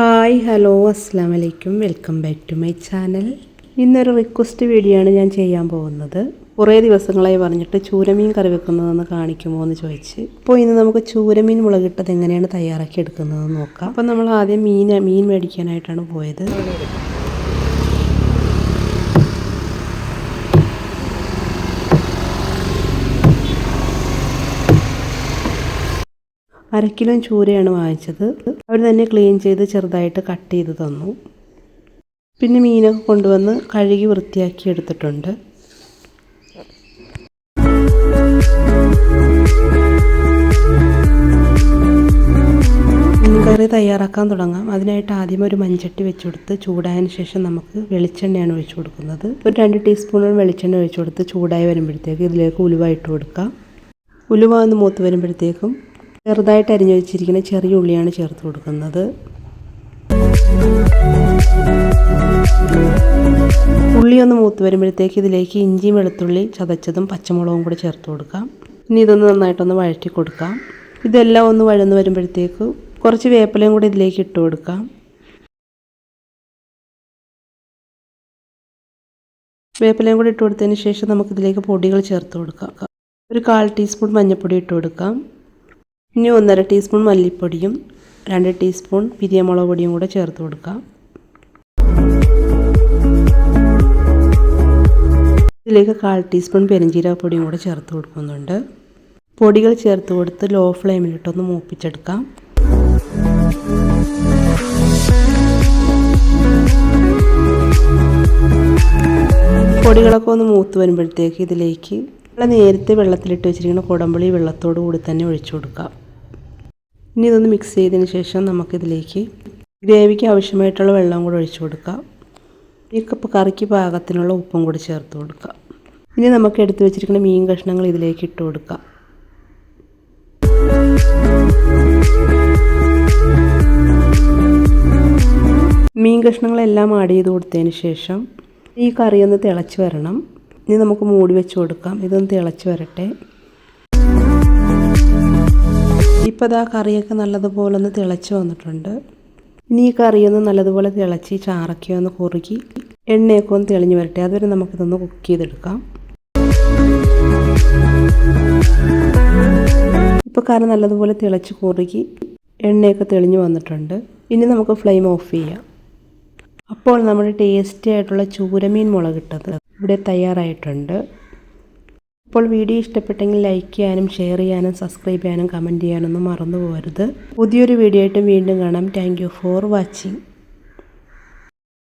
Hi hello അസ്സാം വലൈക്കും welcome back to my channel. ഇന്നൊരു റിക്വസ്റ്റ് വീഡിയോ ആണ് ഞാൻ ചെയ്യാൻ പോകുന്നത്. കുറേ ദിവസങ്ങളായി പറഞ്ഞിട്ട് ചൂരമീൻ കറി വെക്കുന്നതെന്ന് കാണിക്കുമോ എന്ന് ചോദിച്ച്. അപ്പോൾ ഇന്ന് നമുക്ക് ചൂരമീൻ മുളകിട്ടത് എങ്ങനെയാണ് തയ്യാറാക്കി എടുക്കുന്നതെന്ന് നോക്കാം. അപ്പോൾ നമ്മൾ ആദ്യം മീൻ മീൻ മേടിക്കാനായിട്ടാണ് പോയത്. അര കിലോ ചൂരയാണ് വാങ്ങിച്ചത്. അവർ തന്നെ ക്ലീൻ ചെയ്ത് ചെറുതായിട്ട് കട്ട് ചെയ്ത് തന്നു. പിന്നെ മീനൊക്കെ കൊണ്ടുവന്ന് കഴുകി വൃത്തിയാക്കി എടുത്തിട്ടുണ്ട്. കറി തയ്യാറാക്കാൻ തുടങ്ങാം. അതിനായിട്ട് ആദ്യം ഒരു മൺചട്ടി വെച്ച് കൊടുത്ത് ചൂടായതിന് ശേഷം നമുക്ക് വെളിച്ചെണ്ണയാണ് ഒഴിച്ചു കൊടുക്കുന്നത്. ഒരു രണ്ട് ടീസ്പൂണോളം വെളിച്ചെണ്ണ ഒഴിച്ചു കൊടുത്ത് ചൂടായി വരുമ്പോഴത്തേക്ക് ഇതിലേക്ക് ഉലുവ ഇട്ട് കൊടുക്കാം. ഉലുവ ഒന്ന് മൂത്ത് വരുമ്പോഴത്തേക്കും ചെറുതായിട്ട് അരിഞ്ഞു വെച്ചിരിക്കുന്ന ചെറിയ ഉള്ളിയാണ് ചേർത്ത് കൊടുക്കുന്നത്. ഉള്ളി ഒന്ന് മൂത്ത് വരുമ്പോഴത്തേക്ക് ഇതിലേക്ക് ഇഞ്ചിയും വെളുത്തുള്ളി ചതച്ചതും പച്ചമുളകും കൂടി ചേർത്ത് കൊടുക്കാം. ഇനി ഇതൊന്ന് നന്നായിട്ടൊന്ന് വഴറ്റി കൊടുക്കാം. ഇതെല്ലാം ഒന്ന് വഴന്ന് വരുമ്പോഴത്തേക്ക് കുറച്ച് വേപ്പിലയും കൂടി ഇതിലേക്ക് ഇട്ട് കൊടുക്കാം. വേപ്പിലയും കൂടി ഇട്ട് കൊടുത്തതിന് ശേഷം നമുക്കിതിലേക്ക് പൊടികൾ ചേർത്ത് കൊടുക്കാം. ഒരു കാൽ ടീസ്പൂൺ മഞ്ഞൾപ്പൊടി ഇട്ട് കൊടുക്കാം. ഇനി ഒന്നര ടീസ്പൂൺ മല്ലിപ്പൊടിയും രണ്ട് ടീസ്പൂൺ പിരിയമുളക് പൊടിയും കൂടെ ചേർത്ത് കൊടുക്കാം. ഇതിലേക്ക് കാൽ ടീസ്പൂൺ പെരുംജീരകപ്പൊടിയും കൂടെ ചേർത്ത് കൊടുക്കുന്നുണ്ട്. പൊടികൾ ചേർത്ത് കൊടുത്ത് ലോ ഫ്ലെയിമിലിട്ടൊന്ന് മൂപ്പിച്ചെടുക്കാം. പൊടികളൊക്കെ ഒന്ന് മൂത്ത് വരുമ്പോഴത്തേക്ക് ഇതിലേക്ക് നമ്മൾ നേരത്തെ വെള്ളത്തിലിട്ട് വെച്ചിരിക്കുന്ന കുടമ്പളി വെള്ളത്തോട് കൂടി തന്നെ ഒഴിച്ചു കൊടുക്കാം. ഇനി ഇതൊന്ന് മിക്സ് ചെയ്തതിന് ശേഷം നമുക്കിതിലേക്ക് ഗ്രേവിക്ക് ആവശ്യമായിട്ടുള്ള വെള്ളം കൂടെ ഒഴിച്ചു കൊടുക്കാം. ഈ കപ്പ് കറിക്ക് പാകത്തിനുള്ള ഉപ്പും കൂടി ചേർത്ത് കൊടുക്കാം. ഇനി നമുക്ക് എടുത്തു വെച്ചിരിക്കുന്ന മീൻ കഷ്ണങ്ങൾ ഇതിലേക്ക് ഇട്ട് കൊടുക്കാം. മീൻ കഷ്ണങ്ങളെല്ലാം ആഡ് ചെയ്ത് കൊടുത്തതിന് ശേഷം ഈ കറി ഒന്ന് തിളച്ച് വരണം. ഇനി നമുക്ക് മൂടി വെച്ച് കൊടുക്കാം. ഇതൊന്ന് തിളച്ച് വരട്ടെ. ഇപ്പോൾ ഇതാ കറിയൊക്കെ നല്ലതുപോലെ ഒന്ന് തിളച്ച് വന്നിട്ടുണ്ട്. ഇനി ഈ കറിയൊന്ന് നല്ലതുപോലെ തിളച്ച് ചാറക്കി ഒന്ന് കുറുകി എണ്ണയൊക്കെ ഒന്ന് തെളിഞ്ഞ് വരട്ടെ. അതുവരെ നമുക്കിതൊന്ന് കുക്ക് ചെയ്തെടുക്കാം. ഇപ്പോൾ കറി നല്ലതുപോലെ തിളച്ച് കുറുകി എണ്ണയൊക്കെ തെളിഞ്ഞ് വന്നിട്ടുണ്ട്. ഇനി നമുക്ക് ഫ്ലെയിം ഓഫ് ചെയ്യാം. അപ്പോൾ നമ്മുടെ ടേസ്റ്റി ആയിട്ടുള്ള ചൂരമീൻ മുളകിട്ടത് ഇവിടെ തയ്യാറായിട്ടുണ്ട്. അപ്പോൾ വീഡിയോ ഇഷ്ടപ്പെട്ടെങ്കിൽ ലൈക്ക് ചെയ്യാനും ഷെയർ ചെയ്യാനും സബ്സ്ക്രൈബ് ചെയ്യാനും കമന്റ് ചെയ്യാനൊന്നും മറന്നു പോകരുത്. പുതിയൊരു വീഡിയോ ആയിട്ട് വീണ്ടും കാണാം. Thank for watching